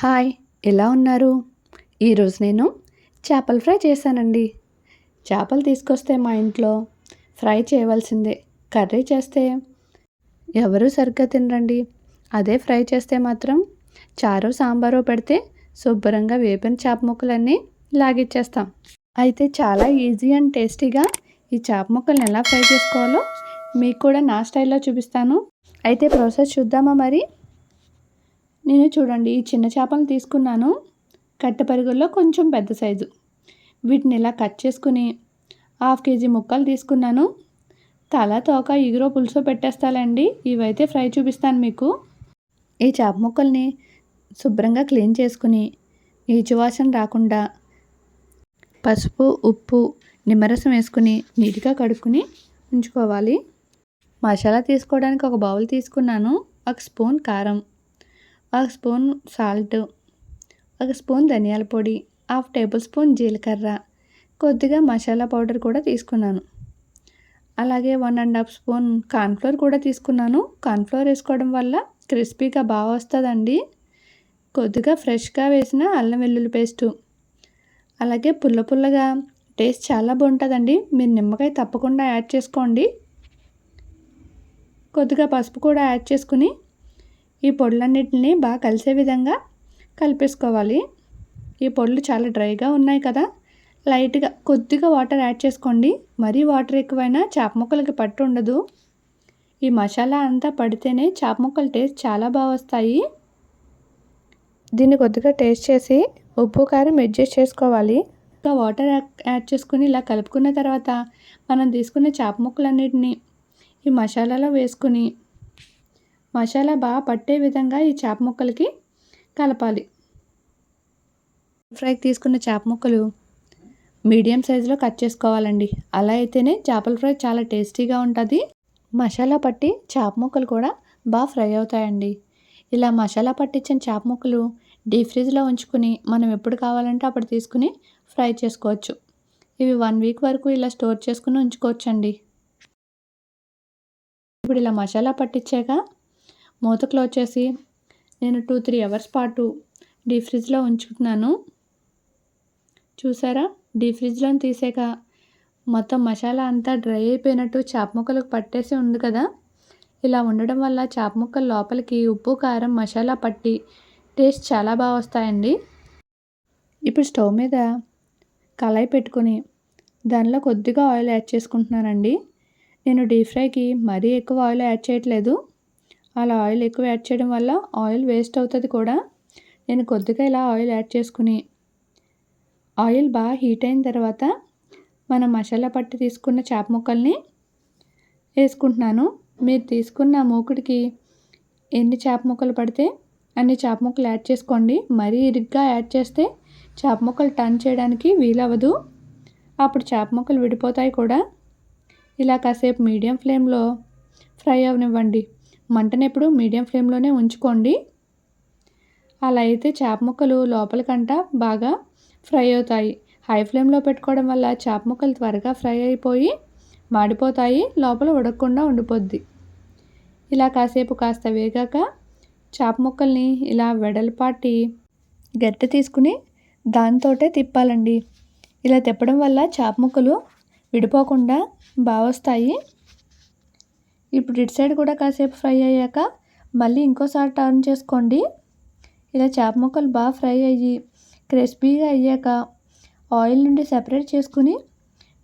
Hi ఎలా ఉన్నారు? ఈరోజు నేను చేపలు ఫ్రై చేశానండి. చేపలు తీసుకొస్తే మా ఇంట్లో ఫ్రై చేయవలసిందే. కర్రీ చేస్తే ఎవరు సరిగ్గా తినరండి. అదే ఫ్రై చేస్తే మాత్రం చారు సాంబారు పెడితే శుభ్రంగా వేపిన చేప ముక్కలన్నీ లాగిచ్చేస్తాం. అయితే చాలా ఈజీ అండ్ టేస్టీగా ఈ చేప ముక్కల్ని ఎలా ఫ్రై చేసుకోవాలో మీకు కూడా నా స్టైల్లో చూపిస్తాను. అయితే ప్రాసెస్ చూద్దామా మరి? నేను చూడండి ఈ చిన్న చేపలు తీసుకున్నాను. కట్టె పరుగుల్లో కొంచెం పెద్ద సైజు. వీటిని ఇలా కట్ చేసుకుని హాఫ్ కేజీ ముక్కలు తీసుకున్నాను. తల తోక ఇగురో పులుసు పెట్టేస్తాలండి. ఇవైతే ఫ్రై చూపిస్తాను మీకు. ఈ చేప ముక్కల్ని శుభ్రంగా క్లీన్ చేసుకుని ఈచువాసన రాకుండా పసుపు ఉప్పు నిమ్మరసం వేసుకుని నీట్గా కడుక్కుని ఉంచుకోవాలి. మసాలా తీసుకోవడానికి ఒక బౌల్ తీసుకున్నాను. ఒక స్పూన్ కారం. ఒక స్పూన్ సాల్ట్ ఒక స్పూన్ ధనియాల పొడి హాఫ్ టేబుల్ స్పూన్ జీలకర్ర. కొద్దిగా మసాలా పౌడర్ కూడా తీసుకున్నాను. అలాగే one and half spoon cornflour కూడా తీసుకున్నాను. కార్న్ఫ్లోర్ వేసుకోవడం వల్ల క్రిస్పీగా బాగా వస్తుందండి. కొద్దిగా ఫ్రెష్గా వేసిన అల్లం వెల్లుల్లి పేస్టు. అలాగే పుల్ల పుల్లగా టేస్ట్ చాలా బాగుంటుందండి. మీరు నిమ్మకాయ తప్పకుండా యాడ్ చేసుకోండి. కొద్దిగా పసుపు కూడా యాడ్ చేసుకుని ఈ పొడులన్నిటిని బాగా కలిసే విధంగా కలిపేసుకోవాలి. ఈ పొడులు చాలా డ్రైగా ఉన్నాయి కదా. లైట్గా కొద్దిగా వాటర్ యాడ్ చేసుకోండి. మరీ వాటర్ ఎక్కువైనా చేప ముక్కలకి పట్టు ఉండదు. ఈ మసాలా అంతా పడితేనే చేప ముక్కలు టేస్ట్ చాలా బాగా వస్తాయి. దీన్ని కొద్దిగా టేస్ట్ చేసి ఉప్పు కారం అడ్జస్ట్ చేసుకోవాలి. ఇంకా వాటర్ యాడ్ చేసుకుని ఇలా కలుపుకున్న తర్వాత మనం తీసుకున్న చేప ముక్కలన్నిటిని ఈ మసాలాలో వేసుకుని మసాలా బాగా పట్టే విధంగా ఈ చేప ముక్కలకి కలపాలి. ఫ్రైకి తీసుకున్న చేప ముక్కలు మీడియం సైజులో కట్ చేసుకోవాలండి. అలా అయితేనే చేపల ఫ్రై చాలా టేస్టీగా ఉంటుంది. మసాలా పట్టి చేప ముక్కలు కూడా బాగా ఫ్రై అవుతాయండి. ఇలా మసాలా పట్టించిన చేప ముక్కలు డీప్ ఫ్రిడ్జ్లో ఉంచుకుని మనం ఎప్పుడు కావాలంటే అప్పుడు తీసుకుని ఫ్రై చేసుకోవచ్చు. ఇవి వన్ వీక్ వరకు ఇలా స్టోర్ చేసుకుని ఉంచుకోవచ్చండి. ఇప్పుడు ఇలా మసాలా పట్టించాక మూత క్లోజ్ చేసి నేను టూ త్రీ అవర్స్ పాటు డీప్ ఫ్రిడ్జ్లో ఉంచుకున్నాను. చూసారా? డీప్ ఫ్రిడ్జ్లో తీసాక మొత్తం మసాలా అంతా డ్రై అయిపోయినట్టు చేప ముక్కలకు పట్టేసి ఉంది కదా? ఇలా ఉండడం వల్ల చేప ముక్కలు లోపలికి ఉప్పు కారం మసాలా పట్టి టేస్ట్ చాలా బాగా వస్తాయండి. ఇప్పుడు స్టవ్ మీద కళాయి పెట్టుకొని దానిలో కొద్దిగా ఆయిల్ యాడ్ చేసుకుంటున్నానండి. నేను డీప్ ఫ్రైకి మరీ ఎక్కువ ఆయిల్ యాడ్ చేయట్లేదు. అలా ఆయిల్ ఎక్కువ యాడ్ చేయడం వల్ల ఆయిల్ వేస్ట్ అవుతుంది కూడా. నేను కొద్దిగా ఇలా ఆయిల్ యాడ్ చేసుకుని ఆయిల్ బాగా హీట్ అయిన తర్వాత మనం మసాలా పట్టి తీసుకున్న చేప ముక్కల్ని వేసుకుంటున్నాను. మీరు తీసుకున్న మూకుడికి ఎన్ని చేప ముక్కలు పడితే అన్ని చేప ముక్కలు యాడ్ చేసుకోండి. మరీ ఇరుగ్గా యాడ్ చేస్తే చేప ముక్కలు టర్న్ చేయడానికి వీలవ్వదు. అప్పుడు చేప ముక్కలు విడిపోతాయి కూడా. ఇలా కాసేపు మీడియం ఫ్లేమ్లో ఫ్రై అవనివ్వండి. మంటనెప్పుడు మీడియం ఫ్లేమ్లోనే ఉంచుకోండి. అలా అయితే చేప ముక్కలు లోపలికంట బాగా ఫ్రై అవుతాయి. హై ఫ్లేమ్లో పెట్టుకోవడం వల్ల చేప ముక్కలు త్వరగా ఫ్రై అయిపోయి మాడిపోతాయి లోపల ఉడకకుండా ఉండిపోద్ది. ఇలా కాసేపు కాస్త వేగాక చేప ముక్కల్ని ఇలా వెడల్పాటి గట్టె తీసుకుని దాంతోటే తిప్పాలండి. ఇలా తిప్పడం వల్ల చేప ముక్కలు విడిపోకుండా బాగా వస్తాయి ఇప్పుడు ఇటు సైడ్ కూడా కాసేపు ఫ్రై అయ్యాక మళ్ళీ ఇంకోసారి టర్న్ చేసుకోండి. ఇలా చేప ముక్కలు బాగా ఫ్రై అయ్యి క్రిస్పీగా అయ్యాక ఆయిల్ నుండి సెపరేట్ చేసుకుని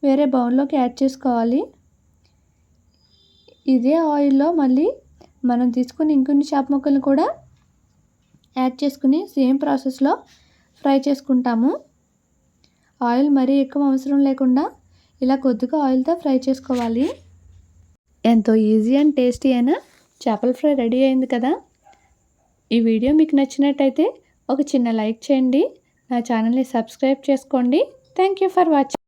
వేరే బౌల్లోకి యాడ్ చేసుకోవాలి. ఇదే ఆయిల్లో మళ్ళీ మనం తీసుకుని ఇంకొన్ని చేప ముక్కలు కూడా యాడ్ చేసుకుని సేమ్ ప్రాసెస్లో ఫ్రై చేసుకుంటాము. ఆయిల్ మరీ ఎక్కువ అవసరం లేకుండా ఇలా కొద్దిగా ఆయిల్తో ఫ్రై చేసుకోవాలి. ఎంతో ఈజీ అండ్ టేస్టీ అయిన చేపల ఫ్రై రెడీ అయింది కదా? ఈ వీడియో మీకు నచ్చినట్టయితే ఒక చిన్న లైక్ చేయండి. నా ఛానల్ని సబ్స్క్రైబ్ చేసుకోండి. Thank you for watching